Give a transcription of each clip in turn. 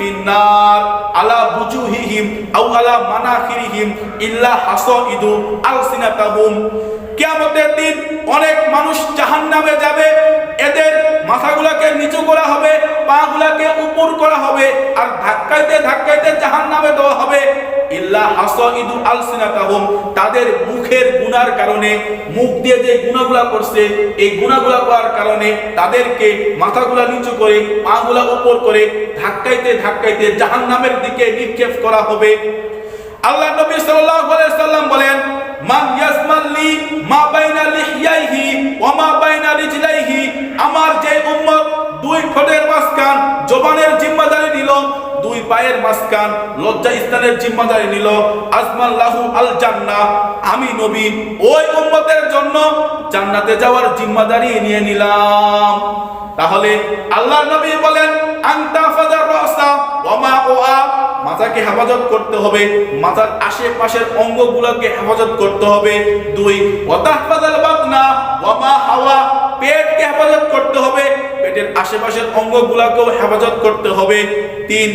ফিন্নার আলা বুজুহিহিম আও আলা মানাখিরিহিম ইল্লা হাসাইদু আলসিনাতাহুম। কিয়ামতের দিন অনেক মানুষ জাহান্নামে যাবে, এদের মাথাগুলোকে নিচু করা হবে, পাগুলোকে উপর করা হবে, আর ধাক্কাইতে ধাক্কাইতে জাহান্নামে দেওয়া হবে। ইল্লা হাসাইদু আলসিনাতাহুম, তাদের মুখের গুনার কারণে, মুখ দিয়ে যে গুনাহগুলা করছে, এই গুনাহগুলা করার কারণে তাদেরকে মাথাগুলা নিচু করে, পাগুলা উপর করে ধাক্কাইতে ধাক্কাইতে জাহান্নামের দিকে নিক্ষেপ করা হবে। আল্লাহ নবী সাল্লাল্লাহু আলাইহি সাল্লাম বলেন, মান ইয়াসমাল্লি মা বাইনা লিহইয়াইহি ওয়া মা পায়ের মাঝখান লজ্জা স্থানের জিম্মাদারি নিল। আজমাল্লাহু আল জান্নাহ আমি নবী, ওই উম্মতের জন্য জান্নাতে যাওয়ার জিম্মাদারি নিয়ে নিলাম। তাহলে আল্লাহ নবী বলেন, আনতা ফাদার রাসা ওয়া মা ওয়া। মাথাকে হেফাজত করতে হবে। মাথার আশেপাশের অঙ্গগুলোকে হেফাজত করতে হবে। দুই ওয়াতাহফাজাল বাতনা ওয়া মা হাওয়া। পেটকে হেফাজত করতে হবে। পেটের আশেপাশের অঙ্গগুলোকেও হেফাজত করতে হবে। তিন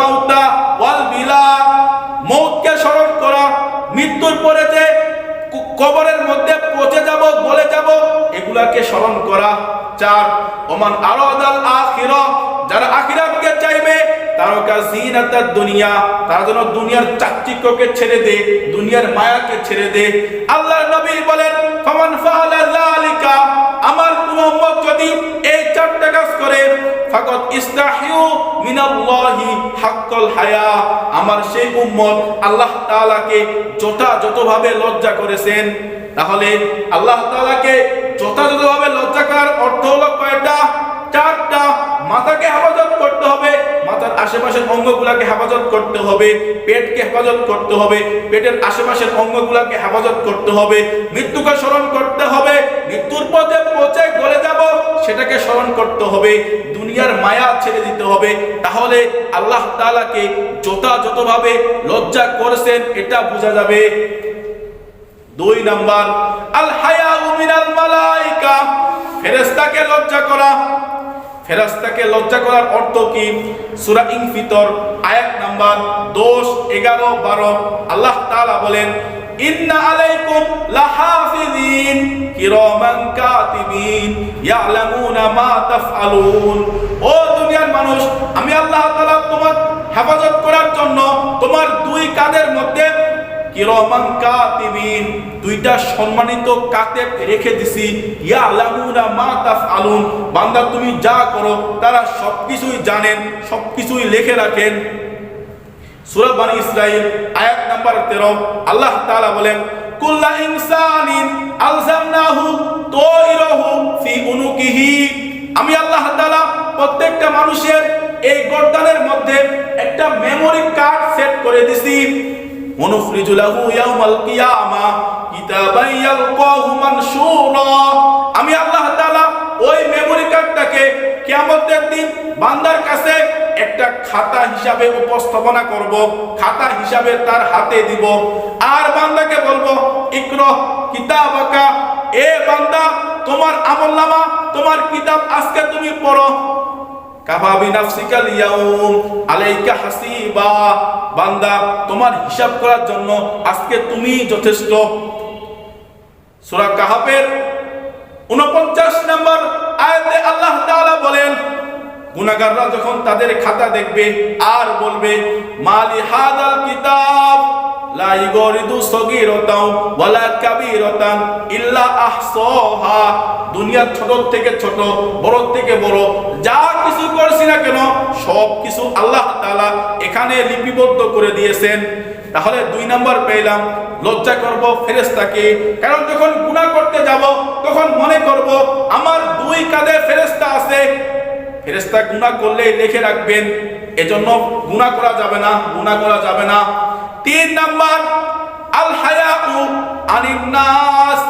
মাউতা ওয়াল বিলা স্মরণ করা, মৃত্যুর পরে যে কবরের মধ্যে পচে যাব, গলে যাব, এগুলাকে স্মরণ করা। চার, ওমান যারা আখিরাতকে চাইবে দুনিয়া, তারা যেন দুনিয়ার চাকচিক্যকে ছেড়ে দে, দুনিয়ার মায়াকে ছেড়ে দে। আল্লাহর নবী বলেন, ফামান ফাআলা উম্মত যদি এই চারটা কাজ করে, ফাকত ইস্তাহিউ মিনাল্লাহি হাক্কাল হায়া। আমার সেই উম্মত আল্লাহ তাআলাকে যথাযথভাবে লজ্জা করেছেন। তাহলে আল্লাহ তাআলাকে যথাযথভাবে লজ্জা করার অর্থ হলো কয়টা? চারটা। মাথাকে হেফাজত করতে আশেপাশের অঙ্গগুলাকে হেফাজত করতে হবে, পেটকে হেফাজত করতে হবে, পেটের আশেপাশের অঙ্গগুলাকে হেফাজত করতে হবে, মৃত্যুকে স্মরণ করতে হবে, মৃত্যুর পথে পৌঁছে গলে যাব, সেটাকে স্মরণ করতে হবে, দুনিয়ার মায়া ছেড়ে দিতে হবে। তাহলে আল্লাহ তাআলাকে যথাযথভাবে লজ্জা করেছেন, এটা বোঝা যাবে। দুই নাম্বার, আল হায়া মিনাল মালাইকা, ফেরেশতাকে লজ্জা করা। ফেরেশতাকে লজ্জা করার অর্থ কি? সূরা ইনফিতর, আয়াত নাম্বার 10 11 12 আল্লাহ তালা বলেন, ইন্না আলাইকুম লাহাফিজিন কিরামান কাতিবিন ইয়ালামুনা মা তাফআলুন। ও দুনিয়ার মানুষ, আমি আল্লাহ তাআলা তোমার হেফাজত করার জন্য তোমার দুই কাঁধের মধ্যে কিরমান কাতিবিন দুইটা সম্মানিত কাতেব রেখে দিছি? ইয়া আলামুনা মা তাফআলুন। বান্দা, তুমি যা করো, তারা সবকিছুই জানেন, সবকিছুই লিখে রাখেন। সূরা বানি ইসরাইল আয়াত নাম্বার 13 আল্লাহ তাআলা বলেন, কুল্লা ইনসানিন আলজামনাহু তাইরাহু ফি উনুকিহি। আমি আল্লাহ তাআলা প্রত্যেকটা মানুষের এই গর্দানের মধ্যে একটা মেমরি কার্ড সেট করে দিছি। ونخرج له يوم القيامة كتابا يلقاه منشورا আমি আল্লাহ তাআলা ওই মেমরি কার্ডটাকে কিয়ামতের দিন বান্দার কাছে একটা খাতা হিসাবে উপস্থাপনা করব খাতা হিসাবে তার হাতে দিব আর বান্দাকে বলবো ইকর কিতাবাকা এ বান্দা তোমার আমলনামা তোমার কিতাব আজকে তুমি পড়ো কাফাবি নাফসিকাল ইয়াউম আলাইকা হাসিবা। বান্দা, তোমার হিসাব করার জন্য আজকে তুমি যথেষ্ট। সূরা কাহাফের 49 নম্বর আয়াতে আল্লাহ তাআলা বলেন, গুনাহগাররা যখন তাদের খাতা দেখবে আর বলবে, মালি হাদাল কিতাব? লা ইগরিদু সগীরাতাও, ওয়ালা কাবীরাতান ইল্লা আহসাহা। দুনিয়ার ছোট থেকে ছোট বড় থেকে বড়, যা কিছু করছি না কেন, সব কিছু আল্লাহ তাআলা এখানে লিপিবদ্ধ করে দিয়েছেন। তাহলে দুই নাম্বার পেলাম, লজ্জা করব ফেরেশতাকে, কারণ যখন গুনাহ করতে যাব, তখন মনে করব আমার দুই কাঁধে ফেরেশতা আছে। ফেরেশতা গুনাহ করলে লিখে রাখবেন, এজন্য গুনাহ করা যাবে না, গুনাহ করা যাবে না। তিন নাম্বার, আল হায়াউ আনিন নাস।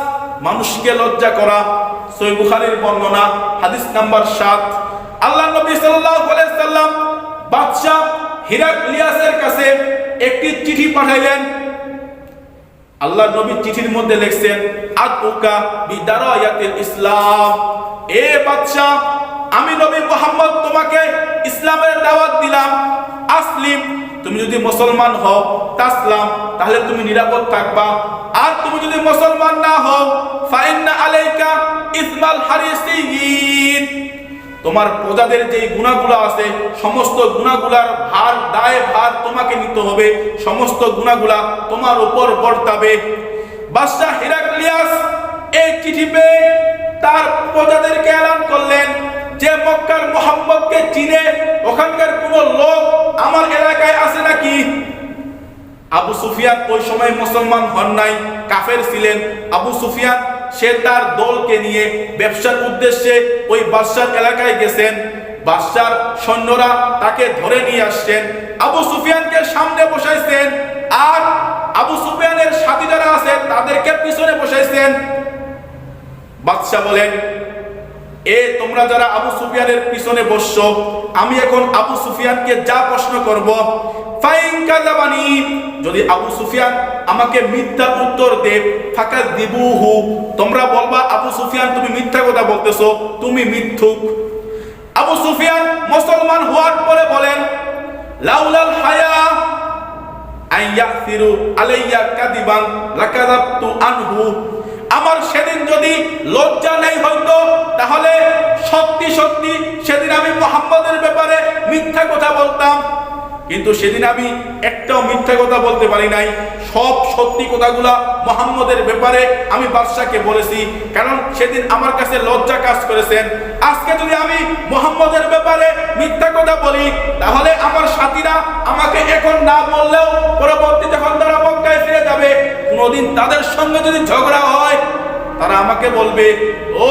মানুষকে লজ্জা করা সহিহ বুখারীর বর্ণনা, হাদিস নাম্বার 7 আল্লাহ নবী সাল্লাল্লাহু আলাইহি সাল্লাম বাদশা হিরাক্লিয়াসের কাছে একটি চিঠি পাঠাইলেন। আল্লাহ নবী চিঠির মধ্যে লিখছেন আতুকা বিদারায়াতিল ইসলাম। এ বাদশা আমি নবী মোহাম্মদ তোমাকে ইসলামের দাওয়াত দিলাম। আসলিম তুমি যদি মুসলমান হও, তাসলাম, তাহলে তুমি নিরাপদ থাকবা। আর তুমি যদি মুসলমান না হও, ফাইন্না আলাইকা ইসমাল হারিসিন তোমার প্রজাদের যে গুণাগুলো আছে, সমস্ত গুণাগুলার ভার, দায় ভার তোমাকে নিতে হবে। সমস্ত গুণাগুলা তোমার উপর বর্তাবে। বাদশাহ হিরাক্লিয়াস এই চিঠি পেয়ে তার প্রজাদেরকে এলান করলেন। যে মক্কার মোহাম্মদকে চিনে ওখানকার কোন লোক আমার এলাকায় আছে নাকি? আবু সুফিয়ান ওই সময় মুসলমান হন নাই, কাফের ছিলেন। আবু সুফিয়ান, সে তার দলকে নিয়ে ব্যবসার উদ্দেশ্যে ওই বাদশার এলাকায় গেছেন। বাদশার সৈন্যরা তাকে ধরে নিয়ে আসছেন। আবু সুফিয়ানকে সামনে বসাইছেন আর আবু সুফিয়ানের সাথী যারা আছে তাদেরকে পিছনে বসাইছেন। বাদশাহ বলেন এ, তোমরা যারা আবু সুফিয়ানের পিছনে বসছো, আমি এখন আবু সুফিয়ানকে যা প্রশ্ন করব যদি আবু সুফিয়ান আমাকে মিথ্যা উত্তর দে তোমরা বলবা, আবু সুফিয়ান, তুমি মিথ্যা কথা বলতেছো, তুমি মিথ্যুক। আবু সুফিয়ান মুসলমান হওয়ার পরে বলেন, লাউলাল হায়া আইয়াসিরু আলাইয়া কাদিবান লাকাযাবতু আনহু আমার সেদিন যদি লজ্জা নেই হইতো তাহলে সত্যি সত্যি সেদিন আমি মোহাম্মদের ব্যাপারে মিথ্যা কথা বলতাম। কিন্তু সেদিন আমি একটাও মিথ্যা কথা বলতে পারি নাই। সব সত্যি কথাগুলা মোহাম্মদের ব্যাপারে আমি বাদশাকে বলেছি। কারণ সেদিন আমার কাছে লজ্জা কাজ করেছেন। আজকে যদি আমি মোহাম্মদের ব্যাপারে মিথ্যা কথা বলি, তাহলে আমার সাথীরা আমাকে এখন না বললেও পরবর্তী যখন কোনোদিন তাদের সঙ্গে যদি ঝগড়া হয়, তারা আমাকে বলবে, ও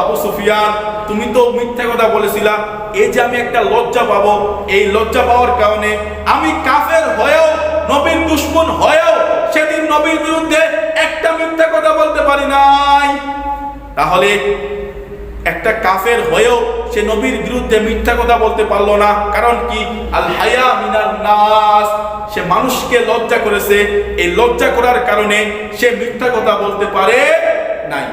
আবু সুফিয়ান, তুমি তো মিথ্যা কথা বলেছিলা। এই যে আমি একটা লজ্জা পাবো, এই লজ্জা পাওয়ার কারণে আমি কাফের হয়েও, নবীর দুশ্মন হয়েও সেদিন নবীর বিরুদ্ধে একটা মিথ্যা কথা বলতে পারি নাই। তাহলে একটা কাফের হয়েও সে নবীর বিরুদ্ধে মিথ্যা কথা বলতে পারল না। কারণ কি? আল হায়া মিনার নাস। সে মানুষকে লজ্জা করেছে। এই লজ্জা করার কারণে সে মিথ্যা কথা বলতে পারে নাই।